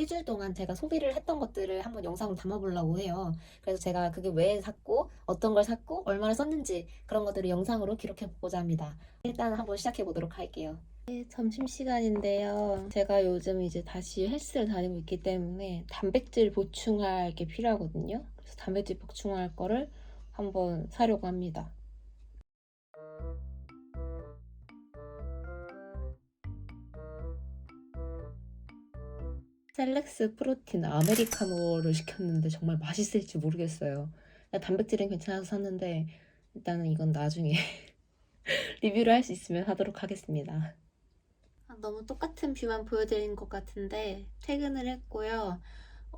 일주일 동안 제가 소비를 했던 것들을 한번 영상으로 담아보려고 해요. 그래서 제가 그게 왜 샀고, 어떤 걸 샀고, 얼마나 썼는지 그런 것들을 영상으로 기록해보고자 합니다. 일단 한번 시작해보도록 할게요. 네, 점심시간인데요. 제가 요즘 이제 다시 헬스를 다니고 있기 때문에 단백질 보충할 게 필요하거든요. 그래서 단백질 보충할 거를 한번 사려고 합니다. 셀렉스 프로틴 아메리카노를 시켰는데 정말 맛있을지 모르겠어요. 단백질은 괜찮아서 샀는데 일단은 이건 나중에 리뷰를 할 수 있으면 하도록 하겠습니다. 아, 너무 똑같은 뷰만 보여드리는 것 같은데 퇴근을 했고요.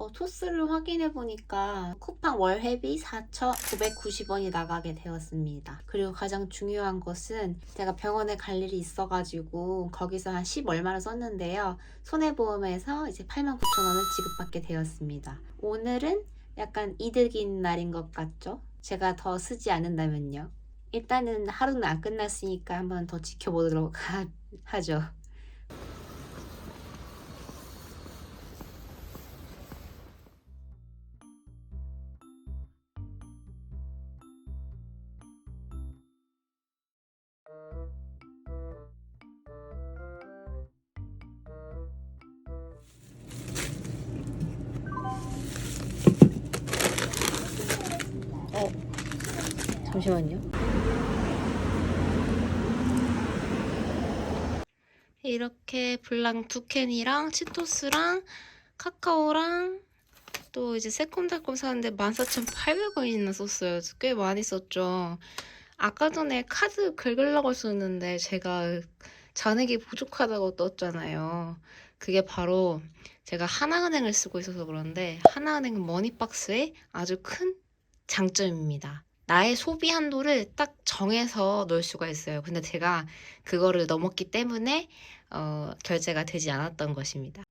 어, 토스를 확인해 보니까 쿠팡 월회비 4,990원이 나가게 되었습니다. 그리고 가장 중요한 것은 제가 병원에 갈 일이 있어가지고 거기서 한 10 얼마를 썼는데요. 손해보험에서 이제 89,000원을 지급받게 되었습니다. 오늘은 약간 이득인 날인 것 같죠? 제가 더 쓰지 않는다면요. 일단은 하루는 안 끝났으니까 한번 더 지켜보도록 하, 하죠. 잠시만요. 이렇게 블랑 두 캔이랑 치토스랑 카카오랑 또 이제 새콤달콤 사는데 14,800원이나 썼어요. 꽤 많이 썼죠. 아까 전에 카드 긁으려고 썼는데 제가 잔액이 부족하다고 떴잖아요. 그게 바로 제가 하나은행을 쓰고 있어서 그런데 하나은행 머니박스에 아주 큰 장점입니다. 나의 소비 한도를 딱 정해서 넣을 수가 있어요. 근데 제가 그거를 넘었기 때문에 어, 결제가 되지 않았던 것입니다.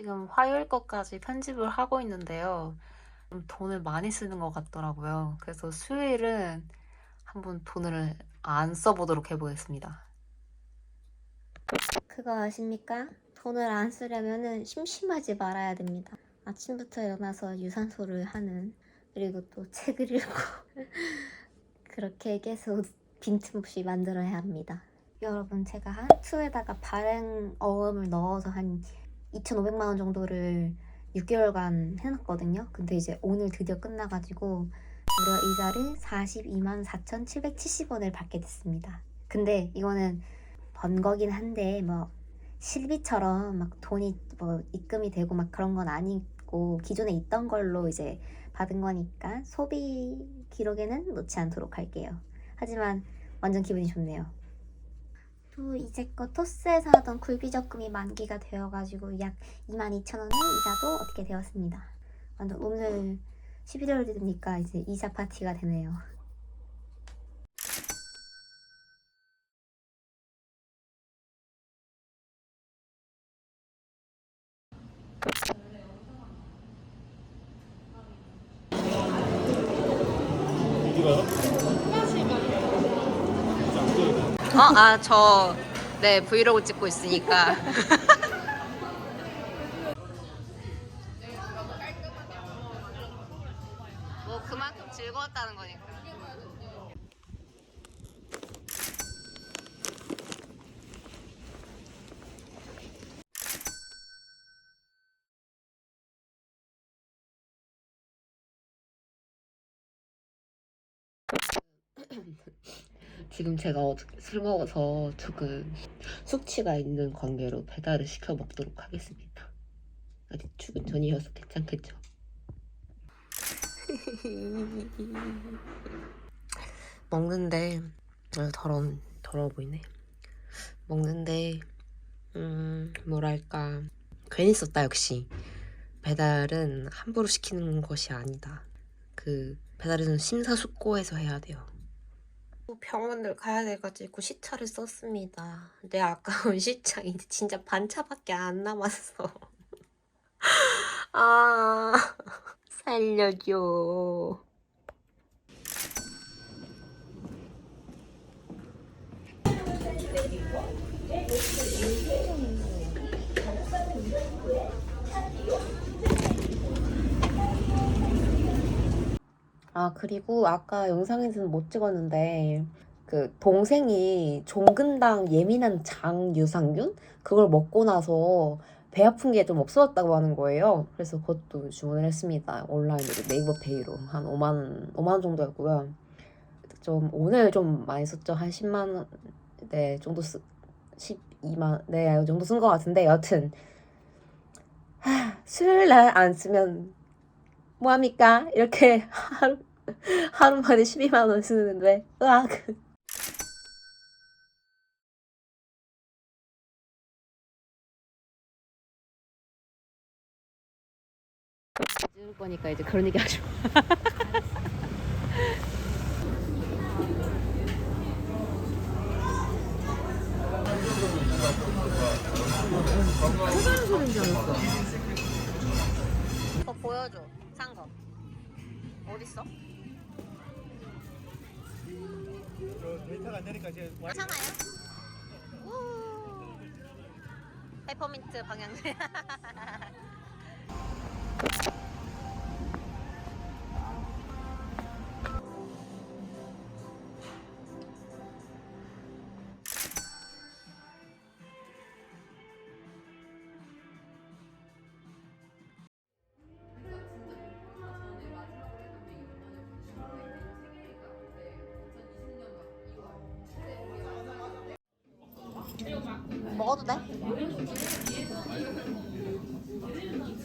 지금 화요일 것까지 편집을 하고 있는데요. 좀 돈을 많이 쓰는 것 같더라고요. 그래서 수요일은 한번 돈을 안 써보도록 해보겠습니다. 그거 아십니까? 돈을 안 쓰려면 심심하지 말아야 됩니다. 아침부터 일어나서 유산소를 하는 그리고 또 책을 읽고 그렇게 계속 빈틈없이 만들어야 합니다. 여러분 제가 하투에다가 발행 어음을 넣어서 한 2,500만 원 정도를 6개월간 해놨거든요. 근데 이제 오늘 드디어 끝나가지고 무려 이자를 42만 4,770원을 받게 됐습니다. 근데 이거는 번 거긴 한데 뭐 실비처럼 막 돈이 뭐 입금이 되고 막 그런 건 아니고 기존에 있던 걸로 이제 받은 거니까 소비 기록에는 놓지 않도록 할게요. 하지만 완전 기분이 좋네요. 또 이제껏 토스에서 하던 굴비 적금이 만기가 되어가지고 약 22,000원의 이자도 얻게 되었습니다. 완전 오늘 11월 되니까 이제 이자 파티가 되네요. 어, 아, 저, 네, 브이로그 찍고 있으니까. 뭐 그만큼 즐거웠다는 거니까. 지금 제가 어- 술 먹어서 조금 숙취가 있는 관계로 배달을 시켜 먹도록 하겠습니다. 아직 출근 전이어서 괜찮겠죠? 먹는데 아, 더러운 더러워 보이네. 먹는데 음 뭐랄까 괜히 썼다 역시 배달은 함부로 시키는 것이 아니다. 그 배달은 심사숙고해서 해야 돼요. 병원을 가야 돼가지고 시차를 썼습니다. 내 아까운 시차 이제 진짜 반차밖에 안 남았어. 아 살려줘. 아, 그리고 아까 영상에서는 못 찍었는데, 그, 동생이 종근당 예민한 장 유산균? 그걸 먹고 나서 배 아픈 게 좀 없어졌다고 하는 거예요. 그래서 그것도 주문을 했습니다. 온라인으로, 네이버 페이로. 한 5만 원, 5만 원 정도였고요. 좀, 오늘 좀 많이 썼죠. 한 10만 원, 네, 정도 쓰, 12만, 네, 이 정도 쓴 것 같은데, 여튼. 하, 수요일 날 안 쓰면 뭐 합니까? 이렇게 하루, 하루 만에 12만 원 쓰는데, 으악. 찍을 거니까 이제 그런 얘기 하지 마. 소리인 줄 알았어. 거 보여줘. 산 거. 어딨어? 데이터가 안 되니까 이제 와- 괜찮아요? 우. 페퍼민트 방향제. 먹어도 돼?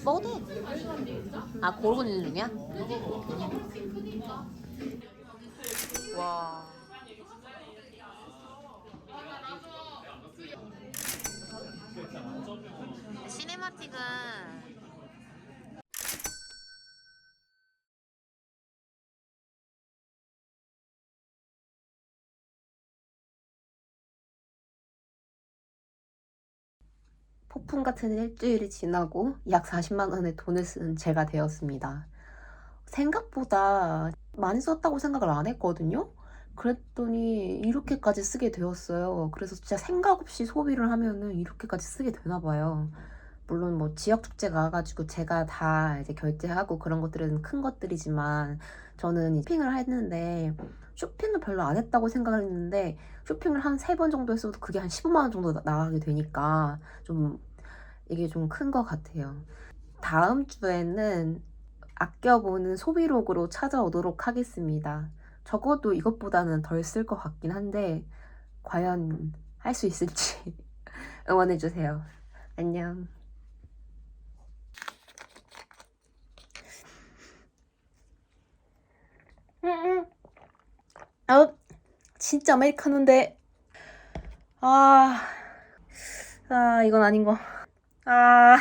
먹어도 돼. 아, 고르고 있는 중이야? 폭풍 같은 일주일이 지나고 약 40만 원의 돈을 쓰는 제가 되었습니다. 생각보다 많이 썼다고 생각을 안 했거든요. 그랬더니 이렇게까지 쓰게 되었어요. 그래서 진짜 생각 없이 소비를 하면은 이렇게까지 쓰게 되나 봐요. 물론 뭐 지역 축제가 와가지고 제가 다 이제 결제하고 그런 것들은 큰 것들이지만 저는 이 쇼핑을 했는데 쇼핑을 별로 안 했다고 생각을 했는데 쇼핑을 한 세 번 정도 했어도 그게 한 15만 원 정도 나- 나가게 되니까 좀 이게 좀 큰 것 같아요. 다음 주에는 아껴보는 소비록으로 찾아오도록 하겠습니다. 적어도 이것보다는 덜 쓸 것 같긴 한데 과연 할 수 있을지 응원해주세요. 안녕. 아, 진짜 아메리카노인데. 아, 아, 이건 아닌 거. 아.